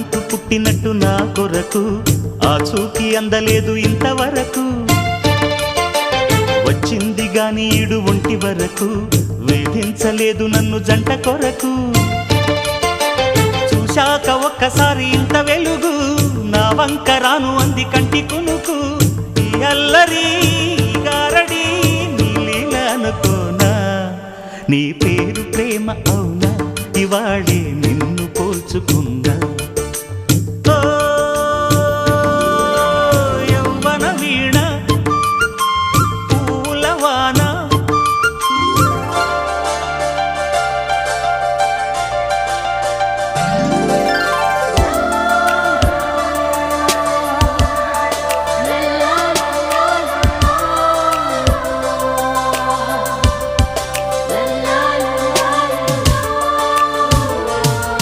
పుట్టినట్టు నా కొరకు ఆ చూకి అందలేదు ఇంతవరకు. వచ్చింది గాని ఈడు ఒంటి వరకు వేధించలేదు నన్ను జంట కొరకు. చూశాక ఒక్కసారి ఇంత వెలుగు నా వంక రాను అంది కంటి కునుకు. ఈ అల్లరి గారడి నీ నీ పేరు ప్రేమ అవునా? ఇవాళే నిన్ను పోల్చుకుందా?